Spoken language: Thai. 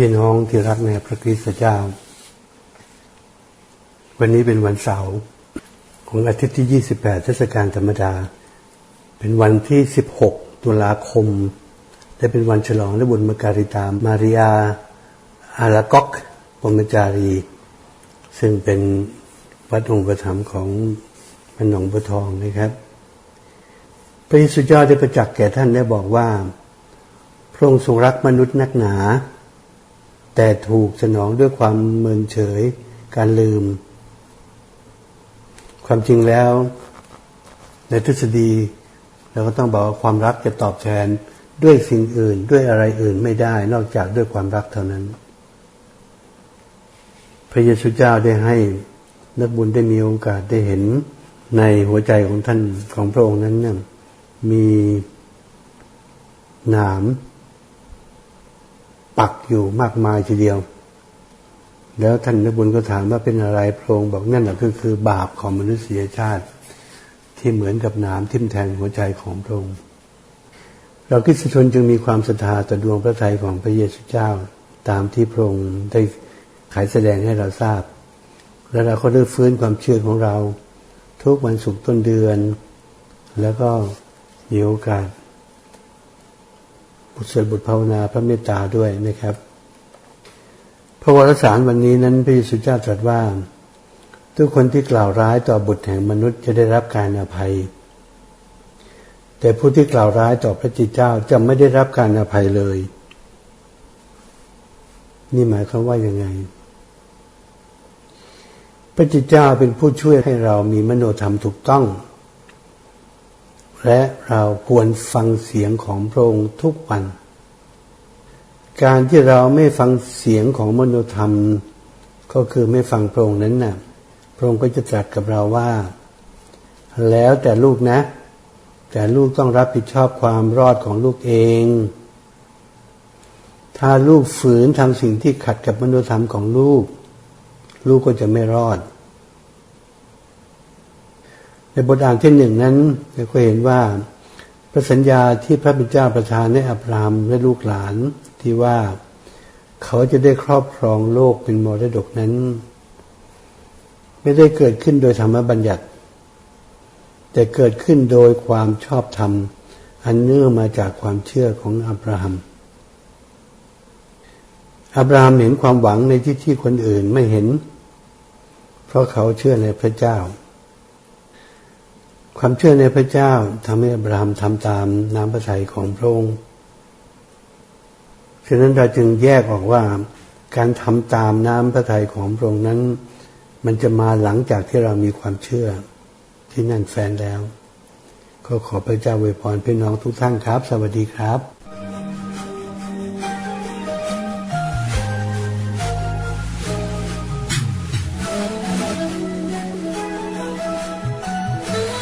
พี่น้องที่รักในพระคริสต์เจ้า วันนี้เป็นวันเสาร์ของอาทิตย์ที่ 28 เทศกาลธรรมดา เป็นวันที่ 16 ตุลาคม และเป็นวันฉลองและบุญมการิตา มาริอาอารากอกปมจารี ซึ่งเป็นวัดองค์ประถมของพระหนองบัวทองนะครับ พระเยซูเจ้าได้ประจักษ์แก่ท่านและบอกว่า พระองค์ทรงรักมนุษย์นักหนา แต่ถูกสนองด้วยความเมินเฉยการลืม ความจริงแล้ว ในทฤษฎีเราก็ต้องบอกว่าความรักจะตอบแทนด้วยสิ่งอื่นด้วยอะไรอื่นไม่ได้ นอกจากด้วยความรักเท่านั้น พระเยซูเจ้าได้ให้นักบุญได้มีโอกาสได้เห็นในหัวใจของท่านของพระองค์นั้นเนี่ยมีหนาม ปักอยู่มากมายทีเดียว แล้วท่านนบุญก็ถามว่าเป็นอะไรพระองค์บอกนั่นแหละก็คือบาปของมนุษยชาติ ที่เหมือนกับนามทิ่มแทงหัวใจของพระองค์เราคริสตชนจึงมีความศรัทธาต่อดวงพระทัยของพระเยซูเจ้า ตามที่พระองค์ได้ขายแสดงให้เราทราบ แล้วเราก็ได้ฟื้นความเชื่อของเรา ทุกวันศุกร์ต้นเดือน แล้วก็มีโอกาสบุตร สวดบทภาวนาพระเมตตาด้วยนะครับ พระวรสารวันนี้นั้นพระเยซูเจ้าตรัสว่า ทุกคนที่กล่าวร้ายต่อบุตรแห่งมนุษย์จะได้รับการอภัย แต่ผู้ที่กล่าวร้ายต่อพระจิตเจ้าจะไม่ได้รับการอภัยเลย นี่หมายความว่ายังไง พระจิตเจ้าเป็นผู้ช่วยให้เรามีมโนธรรมถูกต้อง และเราควรฟังเสียงของพระองค์ทุกวัน การที่เราไม่ฟังเสียงของมโนธรรม ก็คือไม่ฟังพระองค์นั้นนะ่ะ พระองค์ก็จะตรัสกับเราว่า แล้วแต่ลูกนะ แต่ลูกต้องรับผิดชอบความรอดของลูกเอง ถ้าลูกฝืนทำสิ่งที่ขัดกับมโนธรรมของลูก ลูกก็จะไม่รอด บทอ่านที่หนึ่งนั้นเราก็เห็นว่าพระสัญญาที่พระบิดาประทานให้อับรามและลูกหลานที่ว่าเขาจะได้ครอบครองโลกเป็นมรดกนั้น ไม่ได้เกิดขึ้นโดยธรรมบัญญัติ แต่เกิดขึ้นโดยความชอบธรรม อันเนื่องมาจากความเชื่อของอับราฮัมอับราฮัมเห็นความหวังในที่ที่คนอื่นไม่เห็น เพราะเขาเชื่อในพระเจ้า ความเชื่อในพระเจ้าทำให้อับราฮัมทำตามน้ำพระทัยของพระองค์ฉะนั้นเราจึงแยกออกว่าการทำตามน้ำพระทัยของพระองค์นั้น มันจะมาหลังจากที่เรามีความเชื่อที่นั่นแฟนแล้ว ก็ขอพระเจ้าอวยพรพี่น้องทุกท่านครับ สวัสดีครับ